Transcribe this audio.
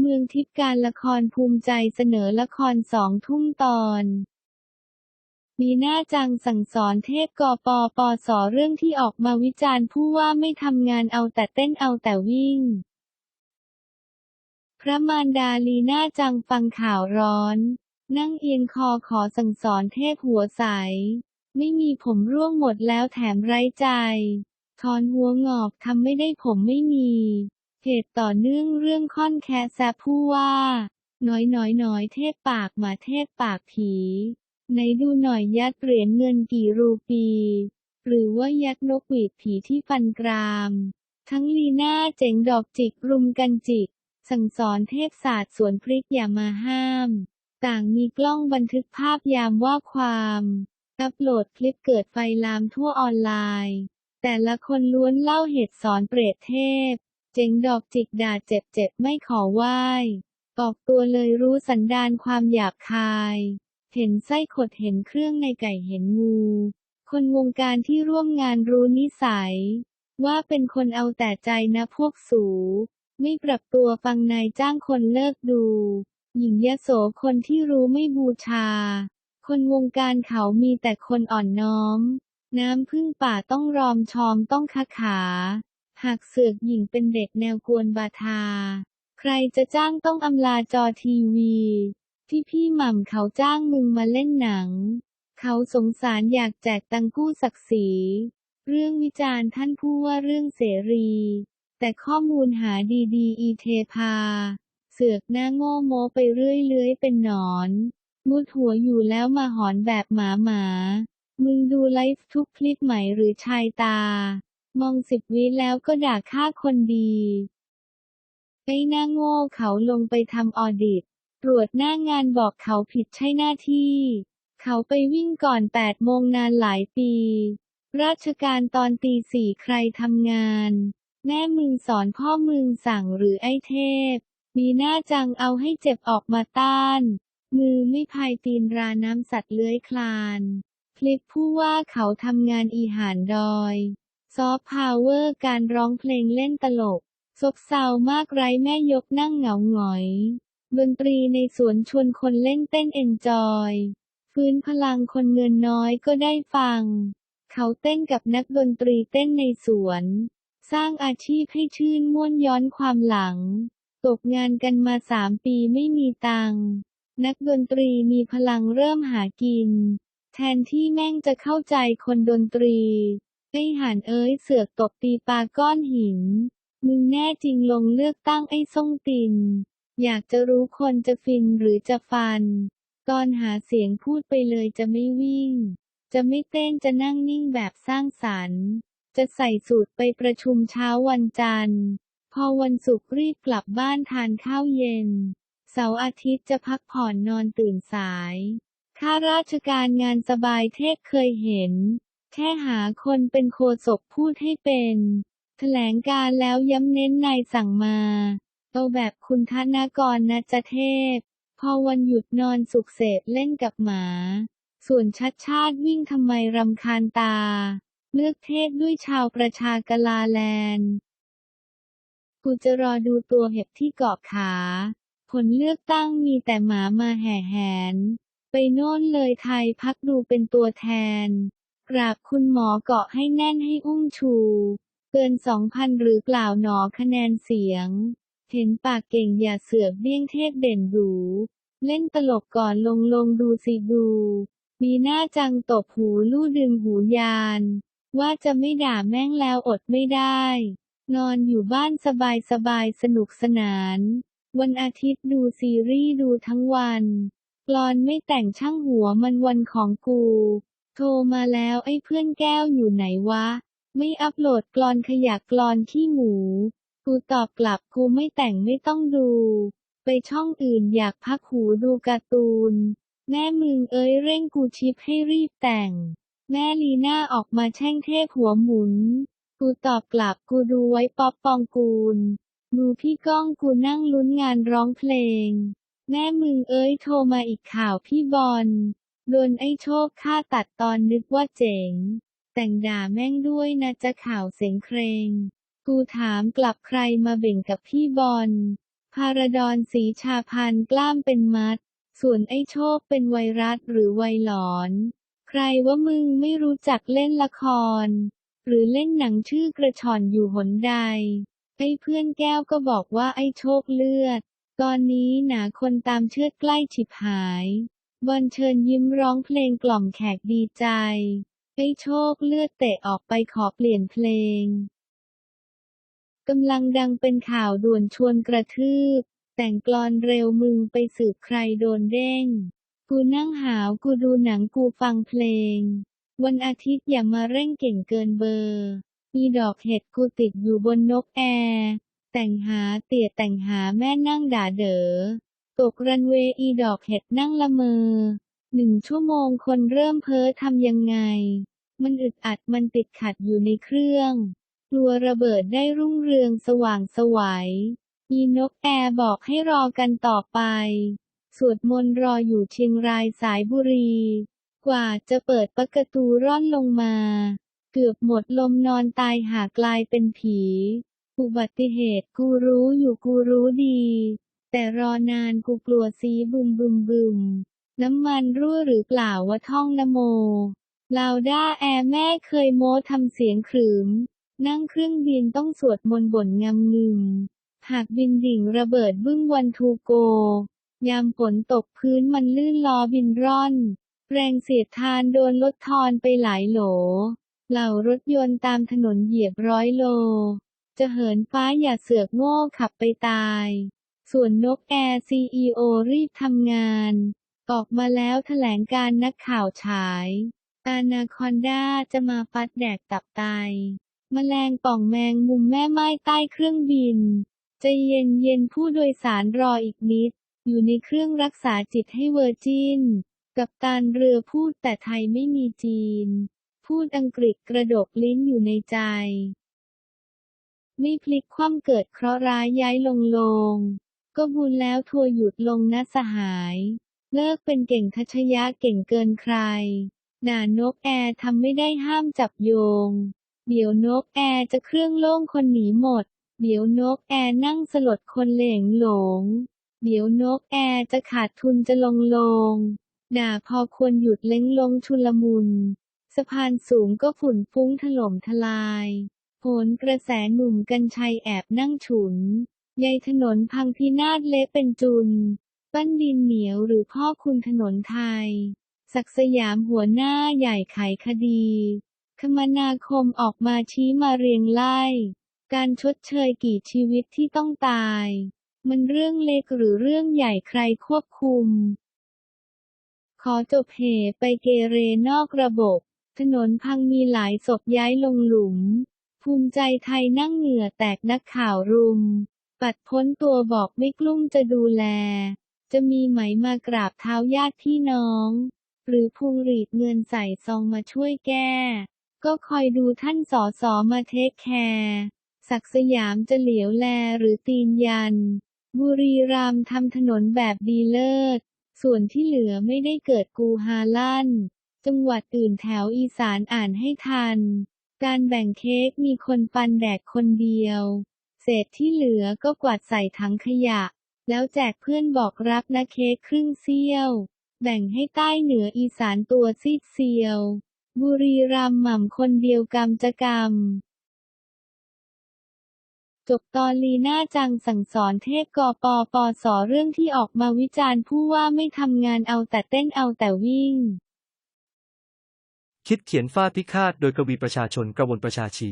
เมืองทิพย์การละครภูมิใจเสนอละครสองทุ่มตอนมีหน้าจังสั่งสอนเทพกปปสเรื่องที่ออกมาวิจารณ์ผู้ว่าไม่ทำงานเอาแต่เต้นเอาแต่วิ่ง พระมารดาลีน่าจังฟังข่าวร้อน นั่งเอียงคอขอสั่งสอนเทพหัวใส ไม่มีผมร่วงหมดแล้วแถมไร้ใจ ถอนหัวงอกทำไม่ได้ผมไม่มี เหตุต่อเนื่องเรื่องค่อนแคแซะผู้ว่าน้อยน้อยน้อยเทพปากมาเทพปากผีไหนดูหน่อยยัดเหรียญเงินกี่รูปี หรือว่ายัดนกหวีดผีที่ฟันกราม ทั้งลีน่าเจ๋งดอกจิกรุมกันจิก สั่งสอนเทพศาสตร์สวนพริกอย่ามาห้าม ต่างมีกล้องบันทึกภาพยามว่าความอัปโหลดคลิปเกิดไฟลามทั่วออนไลน์ แต่ละคนล้วนเล่าเหตุสอนเปรตเทพ เจ๋งดอกจิกด่าเจ็บเจ็บไม่ขอไหว้ออกตัวเลยรู้สันดานความหยาบคาย เห็นไส้ขดเห็นเครื่องในไก่เห็นงู คนวงการที่ร่วมงานรู้นิสัย ว่าเป็นคนเอาแต่ใจนะพวกสู ไม่ปรับตัวฟังนายจ้างคนเลิกดู หญิงยโสคนที่รู้ไม่บูชา คนวงการเขามีแต่คนอ่อนน้อม น้ำพึ่งป่าต้องรอมชอมต้องคาขา หากเสือกหญิงเป็นเด็กแนวกวนบาทา ใครจะจ้างต้องอำลาจอทีวี ที่พี่หม่ำเขาจ้างมึงมาเล่นหนัง เขาสงสารอยากแจกตังกู้ศักดิ์ศรี เรื่องวิจารณ์ท่านผู้ว่าเรื่องเสรี แต่ข้อมูลหาดีๆอีเทพา เสือกหน้าโง่โมไปเรื่อยเลื้อยเป็นหนอน มุดหัวอยู่แล้วมาหอนแบบหมาหมา มึงดูไลฟ์ทุกคลิปไหมหรือชายตา มองสิบวิแล้วก็ด่าฆ่าคนดีไอ้หน้าโง่เขาลงไปทำออดิต ตรวจหน้างานบอกเขาผิดใช่หน้าที่ เขาไปวิ่งก่อน8โมงนานหลายปี ราชการตอนตีสี่ใครทำงาน แม่มึงสอนพ่อมึงสั่งหรือไอ้เทพ มีหน้าจังเอาให้เจ็บออกมาต้าน มือไม่พายตีนราน้ำสัตว์เลื้อยคลาน คลิปผู้ว่าเขาทำงานอีหานดอย ซอฟต์พาวเวอร์การร้องเพลงเล่นตลก ซบเซามากไร้แม่ยกนั่งเหงาหงอยดนตรีในสวนชวนคนเล่นเต้นเอนจอยฟื้นพลังคนเงินน้อยก็ได้ฟัง เขาเต้นกับนักดนตรีเต้นในสวน สร้างอาชีพให้ชื่นม่วนย้อนความหลัง ตกงานกันมาสามปีไม่มีตังค์นักดนตรีมีพลังเริ่มหากิน แทนที่แม่งจะเข้าใจคนดนตรี ไอ้ห่านเอ้ยเสือกตบตีปาก้อนหิน มึงแน่จริงลงเลือกตั้งไอ้ส้งติน อยากจะรู้คนจะฟินหรือจะฟัน ตอนหาเสียงพูดไปเลยจะไม่วิ่ง จะไม่เต้นจะนั่งนิ่งแบบสร้างสรรค์ จะใส่สูตรไปประชุมเช้าวันจันทร์ พอวันศุกร์รีบกลับบ้านทานข้าวเย็น เสาร์อาทิตย์จะพักผ่อนนอนตื่นสาย ข้าราชการงานสบายเทพเคยเห็น แค่หาคนเป็นโคศกพูดให้เป็นแถลงการแล้วย้ำเน้นนายสั่งมาเอาแบบคุณธนากรนะจะเทพ พอวันหยุดนอนสุขเสพเล่นกับหมา ส่วนชัดชาติวิ่งทำไมรำคาญตา เลือกเทศด้วยชาวประชากลาแลนด์กูจะรอดูตัวเห็บที่เกาะขา ผลเลือกตั้งมีแต่หมามาแห่แหน ไปโน่นเลยไทยพักดูเป็นตัวแทน กราบคุณหมอเกาะให้แน่นให้อุ้มชู เกินสองพันหรือเปล่าวหนอคะแนนเสียง เห็นปากเก่งอย่าเสือกเบี้ยงเทพเด่นหรูเล่นตลกก่อนลงลงดูสิดู มีหน้าจังตบหูลู่ดึงหูยาน ว่าจะไม่ด่าแม่งแล้วอดไม่ได้ นอนอยู่บ้านสบายสบายสนุกสนาน วันอาทิตย์ดูซีรีส์ดูทั้งวันกลอนไม่แต่งช่างหัวมันวันของกู รมาแล้วไอ้เพื่อนแก้วอยู่ไหนวะ ไม่อัปโหลดกลอนขยะกลอนขี้หมู กูตอบกลับกูไม่แต่งไม่ต้องดู ไปช่องอื่นอยากพักหูดูการ์ตูน แม่มึงเอ้ยเร่งกูชิปให้รีบแต่ง แม่ลีน่าออกมาแช่งเทพหัวหมุน กูตอบกลับกูดูไว้ป๊อปปองกูลดูพี่ก้องกูนั่งลุ้นงานร้องเพลง แม่มึงเอ้ยโทรมาอีกข่าวพี่บอล โดนไอ้โชคฆ่าตัดตอนนึกว่าเจ๋ง แต่งด่าแม่งด้วยนะจะข่าวเสียงเครงกูถามกลับใครมาเบ่งกับพี่บอล พาราดอนสีชาพันกล้ามเป็นมัด ส่วนไอ้โชคเป็นไวรัสหรือไวหลอน ใครว่ามึงไม่รู้จักเล่นละคร หรือเล่นหนังชื่อกระชอนอยู่หนใด ไอ้เพื่อนแก้วก็บอกว่าไอ้โชคเลือด ตอนนี้หนาคนตามเชือดใกล้ฉิบหาย บอลเชิญยิ้มร้องเพลงกล่อมแขกดีใจ ไอ้โชคเลือดเตะออกไปขอเปลี่ยนเพลง กำลังดังเป็นข่าวด่วนชวนกระทืบ แต่งกลอนเร็วมึงไปสืบใครโดนเด้ง กูนั่งหาวกูดูหนังกูฟังเพลง วันอาทิตย์อย่ามาเร่งเก่งเกินเบอร์อีดอกเห็ดกูติดอยู่บนนกแอร์ แต่งหาเตี่ยแต่งหาแม่นั่งด่าเด๋อ ตกรันเวย์อีดอกเห็ดนั่งละเมอหนึ่งชั่วโมงคนเริ่มเพ้อทำยังไง มันอึดอัดมันติดขัดอยู่ในเครื่องกลัวระเบิดได้รุ่งเรืองสว่างสวัยอีนกแอร์บอกให้รอกันต่อไป สวดมนต์รออยู่เชียงรายสายบุรี กว่าจะเปิดประตูร่อนลงมา เกือบหมดลมนอนตายหากลายเป็นผี อุบัติเหตุกูรู้อยู่กูรู้ดี แต่รอนานกูกลัวซีบึมบึมบึมน้ำมันรั่วหรือเปล่าว่าท่องนโมลาวด้าแอร์แม่เคยโม้ทำเสียงขรึม นั่งเครื่องบินต้องสวดมนต์บ่นงำงึมหากบินดิ่งระเบิดบึ้งวันทูโก ยามฝนตกพื้นมันลื่นล้อบินร่อน แรงเสียดทานโดนลดทอนไปหลายโหล เหล่ารถยนต์ตามถนนเหยียบร้อยโล จะเหินฟ้าอย่าเสือกโง่ขับไปตาย ส่วนนกแอร์ซีอีโอรีบทำงาน ออกมาแล้วแถลงการนักข่าวฉายอานาคอนดาจะมาฟัดแดกตับไตแมลงป่องแมงมุมแม่ไม้ใต้เครื่องบินใจเย็นเย็นผู้โดยสารรออีกนิด อยู่ในเครื่องรักษาจิตให้เวอร์จิน กับตานเรือพูดแต่ไทยไม่มีจีน พูดอังกฤษกระดกลิ้นอยู่ในใจ ไม่พลิกคว่ำเกิดเคราะห์ร้ายย้ายลงลง ก็บุญแล้วทัวร์หยุดลงนะสหาย เลิกเป็นเก่งทัชยะเก่งเกินใครด่านกแอร์ทำไม่ได้ห้ามจับโยง เดี๋ยวนกแอร์จะเครื่องโล่งคนหนีหมด เดี๋ยวนกแอร์นั่งสลดคนเหลงหลง เดี๋ยวนกแอร์จะขาดทุนจะลงลง ด่าพอควรหยุดเล้งลงชุลมุน สะพานสูงก็ฝุ่นฟุ้งถล่มทลายโหนกระแสหนุ่มกัญชัยแอบนั่งฉุน ใยถนนพังพินาศเละเป็นจุน ปั้นดินเหนียวหรือพ่อคุณถนนไทย ศักดิ์สยามหัวหน้าใหญ่ไขคดี คมนาคมออกมาชี้มาเรียงไล่ การชดเชยกี่ชีวิตที่ต้องตาย มันเรื่องเล็กหรือเรื่องใหญ่ใครควบคุม ขอจบเหไปเกเรนอกระบบ ถนนพังมีหลายศพย้ายลงหลุมภูมิใจไทยนั่งเหงื่อแตกนักข่าวรุม ปัดพ้นตัวบอกไม่กลุ้มจะดูแล จะมีไหมมากราบเท้าญาติพี่น้อง หรือพุงหรีดเงินใส่ซองมาช่วยแก้ ก็คอยดูท่านสอสอมาเทคแคร์ศักสยามจะเหลียวแลหรือตีนยัน บุรีรัมทำถนนแบบดีเลิศ ส่วนที่เหลือไม่ได้เกิดกูฮาลั่น จังหวัดอื่นแถวอีสานอ่านให้ทัน การแบ่งเค้กมีคนปันแดกคนเดียว ษที่เหลือก็กวาดใส่ถังขยะ แล้วแจกเพื่อนบอกรับนะเค้กครึ่งเสี้ยว แบ่งให้ใต้เหนืออีสานตัวซีดเซียว บุรีรัมย์หม่ำคนเดียวกรรมจะกรรมจบตอนลีน่าจังสั่งสอนเทพกปปสเรื่องที่ออกมาวิจารณ์ผู้ว่าไม่ทำงานเอาแต่เต้นเอาแต่วิ่ง คิดเขียนฟาดพิฆาตโดยกวีประชาชนกระวนประชาชี